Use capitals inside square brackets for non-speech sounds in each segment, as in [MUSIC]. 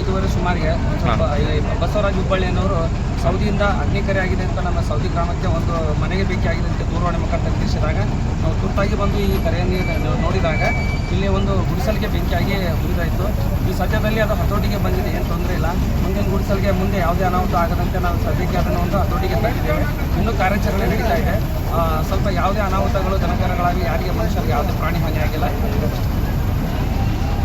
ಐದೂವರೆ ಸುಮಾರಿಗೆ ಬಸವರಾಜ್ ಸ್ವಲ್ಪ ಬಸವರಾಜ್ ಹುಬ್ಬಳ್ಳಿ ಅನ್ನೋರು ಸೌದಿಯಿಂದ ಅಗ್ನಿಕರೆ ಆಗಿದೆ ಅಂತ ನಮ್ಮ ಸೌದಿ ಗ್ರಾಮಕ್ಕೆ ಒಂದು ಮನೆಗೆ ಬೇಕಾಗಿದೆ ಅಂತ ದೂರವಾಣಿ ಮುಖಾಂತರ ತಿಳಿಸಿದಾಗ ನಾವು ತುರ್ತಾಗಿ ಬಂದು ಈ ಕರೆಯನ್ನು ನೋಡಿದಾಗ ಇಲ್ಲಿ ಒಂದು ಗುಡಿಸಲಿಗೆ ಬೆಂಕಿಯಾಗಿ ಉರಿದಾಯಿತು. ಈ ಸದ್ಯದಲ್ಲಿ ಅದು ಹತೋಟಿಗೆ ಬಂದಿದೆ ಏನು ತೊಂದರೆ ಇಲ್ಲ. ಮುಂದಿನ ಗುಡಿಸಲಿಗೆ ಮುಂದೆ ಯಾವುದೇ ಅನಾಹುತ ಆಗದಂತೆ ನಾವು ಸದ್ಯಕ್ಕೆ ಅದನ್ನು ಒಂದು ಹತೋಟಿಗೆ ತಂದಿದ್ದೇವೆ. ಇನ್ನೂ ಕಾರ್ಯಾಚರಣೆ ನಡೀತಾ ಇದೆ. ಸ್ವಲ್ಪ ಯಾವುದೇ ಅನಾಹುತಗಳು ದನಕರಗಳಾಗಿ ಯಾರಿಗೆ ಮನುಷ್ಯರಿಗೆ ಯಾವುದೇ ಪ್ರಾಣಿ ಹಾನಿಯಾಗಿಲ್ಲ.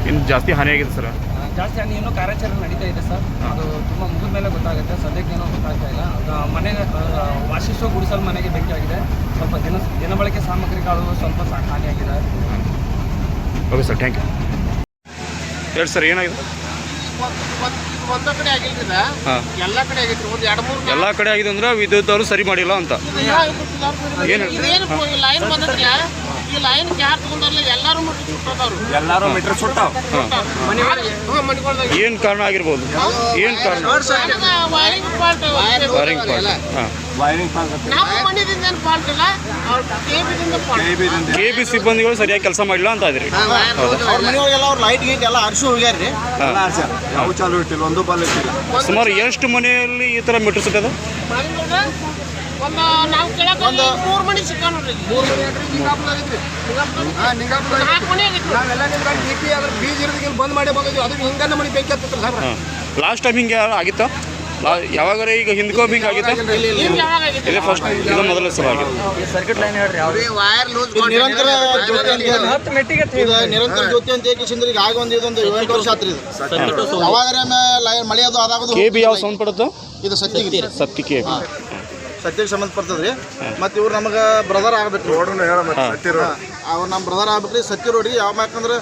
ಇನ್ನು ಜಾಸ್ತಿ ಹಾನಿಯಾಗಿದೆ ಸರ್. ಜಾಸ್ತಿ ಹಾನಿ ಇನ್ನೂ ಕಾರ್ಯಾಚರಣೆ ನಡೀತಾ ಇದೆ ಸರ್. ಅದು ತುಂಬ ಮುಗಿದ ಮೇಲೆ ಗೊತ್ತಾಗುತ್ತೆ. ಸದ್ಯಕ್ಕೆ ಏನೋ ಗೊತ್ತಾಗ್ತಾ ಇಲ್ಲ. ಮನೆ ವಾಸಿಸುವ ಗುಡಿಸಲು ಮನೆಗೆ ಬೆಂಕಿಯಾಗಿದೆ. ಸ್ವಲ್ಪ ದಿನ ದಿನಬಳಕೆ ಸಾಮಗ್ರಿಗಳು ಸ್ವಲ್ಪ ಸಾ- ಹಾನಿಯಾಗಿದೆ ಓಕೆ ಸರ್ ಥ್ಯಾಂಕ್ ಯು ಹೇಳಿ ಸರ್ ಏನಾಗಿದೆ? ಒಂದ ಕಡೆ ಆಗಿಲ್ರಿ ಹಾಂ. ಎಲ್ಲ ಕಡೆ ಆಗೈತ್ರಿ ಒಂದ್ ಎರಡ್ ಮೂರ್ ಎಲ್ಲ ಕಡೆ ಆಗಿದೆ ಅಂದ್ರೆ ವಿದ್ಯುತ್ ಅವರು ಸರಿ ಮಾಡಿಲ್ಲ ಅಂತ. ಏನು ಲೈನ್ ಈ ಲೈನ್ ಕ್ಯಾರ್ ತಗೊಂಡಲ್ಲ ಎಲ್ಲಾರು ಸುಟ್ಟದವ್ರು. ಎಲ್ಲಾರು ಮೀಟರ್ ಸುಟ್ಟಾವ್. ಏನ್ ಏನು ಕಾರಣ ಆಗಿರ್ಬೋದು? ಏನು ಕಾರಣ? ವೈರಿಂಗ್ ಫಾಲ್ಟ್ ವಾರಿಂಗ್ ಪಾರ್ಟ್ ಹಾಂ. ವೈರಿಂಗ್ ಮನೆದಿಂದ ಏನು ಫಾಲ್ಟ್ ಇಲ್ಲ ಅವ್ರ ಕೇಬಿದಿಂದ ಫಾಲ್ಟ್ ಕೆ ಬಿ ಸಿಬ್ಬಂದಿಗಳು ಸರಿಯಾಗಿ ಕೆಲಸ ಮಾಡಿಲ್ಲ ಅಂತ ಇದ್ರಿ ಅವ್ರ ಮನೆಯೊಳಗೆಲ್ಲ ಅವ್ರ ಲೈಟ್ ಗೀಟ್ ಎಲ್ಲ ಅರ್ಶು ಹೋಗ್ಯಾರ್ರಿ. ಎಲ್ಲ ಅರ್ಸ್ಯಾರ ಯಾವ ಚಾಲು ಇಟ್ಟಿಲ್ಲ ಒಂದು ಬಲ್ ಇಟ್ಟಿಲ್ಲ. ಸುಮಾರು ಎಷ್ಟು ಮನೆಯಲ್ಲಿ ಈ ತರ ಮೀಟರ್ ಸುಟ್ಟದ? ಒಂದು ನಾವು ಒಂದು ಮೂರು ಮಣಿ ಸಿಕ್ಕ ನೋಡ್ರಿ. ಮೂರು ನಾಲ್ಕು ಮನೆ ಆಗಿತ್ತು ನಾವೆಲ್ಲ ನಿಮ್ಗೆ ಡಿ ಪಿ ಅದ್ರ ಬೀಜ ಇರೋದಕ್ಕೆ ಬಂದ್ ಮಾಡಿ ಬಂದಿದ್ವಿ. ಅದು ಹಿಂಗನ್ನ ಮಣಿ ಲಾಸ್ಟ್ ಟೈಮ್ ಹಿಂಗೆ ಆಗಿತ್ತು? ಯಾವಾಗಾರ ಈಗ ಹಿಂದ್ಕೋ ಹಿಂಗ್ ಆಗಿತ್ತಾ? ನಿಮ್ಗೆ ಯಾವಾಗ ಆಗಿತ್ತು ಇದೇ ಫಸ್ಟ್ ಇದು ಮೊದಲ ಸಲ ಆಗಿದೆ ನಿರಂತರ ಜ್ಯೋತಿ ಅಂತ ಮೆಟ್ಟಿಗೆ ಇದು ನಿರಂತರ ಜ್ಯೋತಿ ಅಂತ ಈಗ ಆಗ ಒಂದು ಇದೊಂದು ಏಳು ವರ್ಷ ಆತ್ರಿ ಇದು. ಲೈನ್ ಮಳೆ ಅದು ಅದಾಗೋದು ಕೆ ಬಿ ಯಾವ ಸೌಂಡ್ ಪಡುತ್ತೋ ಇದು ಸತ್ತಿ ಕೆ ಬಿ ಸತ್ಯಕ್ಕೆ ಸಂಬಂಧಪಡ್ತದ್ರಿ ಮತ್ತೆ ಇವ್ರು ನಮಗೆ ಬ್ರದರ್ ಆಗ್ಬೇಕು ಅವ್ರು ನಮ್ಮ ಬ್ರದರ್ ಆಗ್ಬೇಕ್ರಿ. ಸತ್ಯ ರೋಡ್ರಿ ಯಾವ ಯಾಕಂದ್ರೆ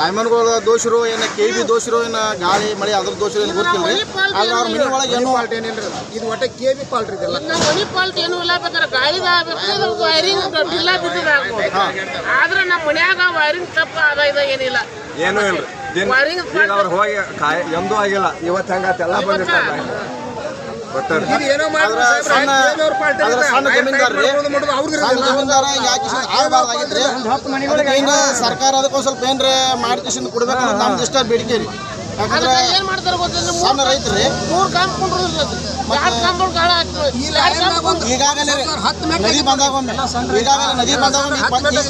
ಲೈಮನ್ಗಳ ದೋಷರು ಏನು ಕೆ ಬಿ ದೋಷರು ಏನು ಗಾಳಿ ಮಳೆ ಅದ್ರ ದೋಷರು ಏನು ಗೊತ್ತಿಲ್ಲ ರೀ ಆದ್ರೆ ಅವ್ರ ಮನೆ ಒಳಗೆ ಏನು ಇದು ಒಟ್ಟೆ ಕೆ ಬಿ ಪಾಲ್ಟ್ ರೀ ಇದೆಲ್ಲ. ಮನೆ ಫಾಲ್ಟ್ ಪಾಲ್ಟ್ ಏನು ಇಲ್ಲ ಬೇಕಾದ್ರೆ ಗಾಳಿದ ಆಗ್ಬೇಕು ವೈರಿಂಗ್ ಡಿಲ್ಲ ಬಿದ್ದದ ಆದ್ರೆ ನಮ್ಮ ಮನ್ಯಾಗ ವೈರಿಂಗ್ ತಪ್ಪ ಅದ ಇದ ಏನಿಲ್ಲ. ಏನೂ ಇಲ್ಲ ಅವ್ರು ಹೋಗಿ ಕಾಯಿ ಎಂದೂ ಆಗಿಲ್ಲ. ಇವತ್ತು ಹೆಂಗತ್ತೆ ಎಲ್ಲ ಬಂದಿರ್ತಾರೆ ಸರ್ಕಾರ ಅದಕ್ಕೊಂದು ಸ್ವಲ್ಪ ಏನ್ರಿ ಮಾಡ್ಕಿಸಿಂದ ಕೊಡ್ಬೇಕು ನಮ್ದು ಇಷ್ಟ ಬೇಡಿಕೆ ರೀ. ಯಾಕಂದ್ರೆ ಸಣ್ಣ ರೈತರು ಈಗಾಗಲೇ ನದಿ ಬಂದಾಗ ಈಗಾಗಲೇ ನದಿ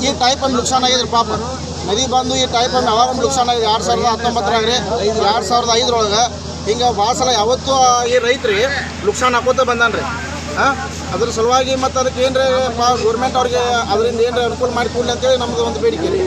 ಈ ಟೈಪ್ ಒಂದು ನುಕ್ಸಾನ್ ಆಗಿದ್ರಿ ಪಾಪ. ನದಿ ಬಂದು ಈ ಟೈಪ್ ಒಂದು ಅವಾಗ ಒಂದು ನುಕ್ಸಾನ್ ಆಗಿದೆ. ಎರಡು ಸಾವಿರದ ಹತ್ತೊಂಬತ್ತರಾಗ್ರಿ. ಎರಡು ಸಾವಿರದ ಐದರೊಳಗೆ ಹಿಂಗೆ ಭಾಳ ಸಲ ಯಾವತ್ತೂ ಈ ರೈತ್ರಿ ನುಕ್ಸಾನ್ ಹಾಕೋತ ಬಂದಾನ್ರಿ. ಹಾಂ ಅದ್ರ ಸಲುವಾಗಿ ಮತ್ತು ಅದಕ್ಕೆ ಏನ್ರಿ ಗೌರ್ಮೆಂಟ್ ಅವ್ರಿಗೆ ಅದರಿಂದ ಏನ್ರಿ ಅನುಕೂಲ ಮಾಡಿ ಕೊಡ್ಲಿ ಅಂತೇಳಿ ನಮ್ದು ಒಂದು ಬೇಡಿಕೆ ರೀ.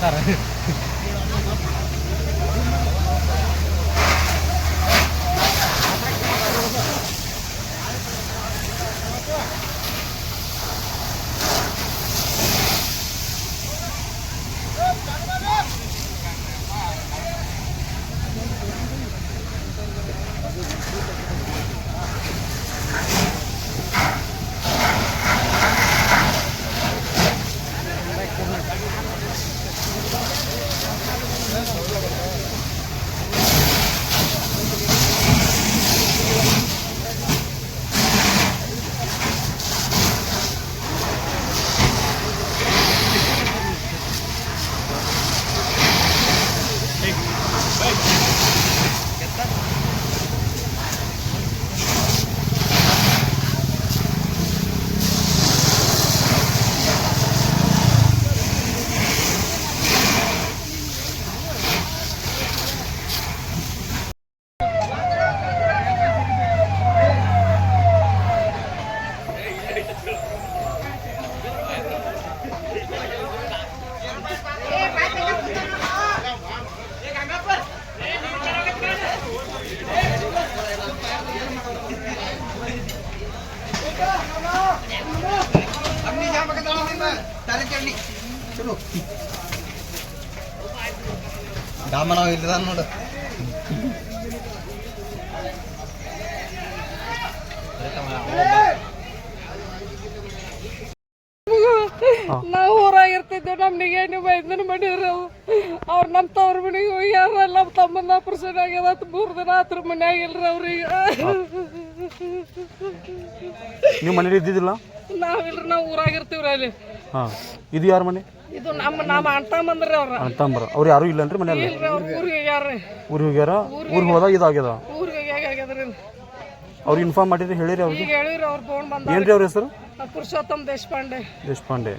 啊。ಡಾಮನ ಇಲ್ಲದ ನೋಡು [LAUGHS] ನಾವು ಊರಾಗಿರ್ತಿದ್ದೆ ನಮ್ನಿಗೆ ಏನು ಬೈದನ ಮಾಡಿದ್ರು ಅವ್ರು ನಮ್ಮ ತವ್ರ ಮನೆಗೆ ಹೋಗ್ಯಾರ ನಮ್ಮ ತಮ್ಮನ ಆಪರೇಷನ್ ಆಗ್ಯದ ಮೂರು ದಿನ ಆತ್ರ ಮನ್ಯಾಗ ಇಲ್ರಿ ಅವ್ರಿಗೆ. [LAUGHS] ನೀವು ಮನೇಲಿ ಇದ್ದಿದ್ದಿಲ್ಲ? ನಾವಿಲ್ರಿ ನಾವು ಊರಾಗಿರ್ತೀವ್ರಿ ಅಲ್ಲಿ. ಹಾಂ ಇದು ಯಾರ ಮನೆ? ಇದು ನಮ್ಮ ನಮ್ಮ ಅಣ್ಣ ಬಂದ್ರಿ ಅವ್ರ. ಅಂತಂಬರ ಅವ್ರು ಯಾರು ಇಲ್ಲನ್ರಿ ಮನೆಯಲ್ಲಿ? ಇಲ್ರಿ ಅವ್ರ ಊರಿಗೆ ಹೋಗ್ಯಾರ್ರಿ. ಊರಿಗೆ ಹೋಗ್ಯಾರ? ಊರಿಗೆ ಹೋದಾಗ ಇದಾಗ್ಯದ ಊರಿಗೆ ಹೇಗಾಗ್ಯದ್ರಿ ಅವ್ರು ಇನ್ಫಾರ್ಮ್ ಮಾಡಿದ್ರೆ ಹೇಳಿರಿ ಅವ್ರಿಗೆ. ಈಗ ಹೇಳಿರಿ ಅವ್ರು ಫೋನ್ ಬಂದ ಏನ್ರಿ ಅವ್ರ ಹೆಸರು? ಪುರುಷೋತ್ತಮ್ ದೇಶಪಾಂಡೆ. ದೇಶಪಾಂಡೆ.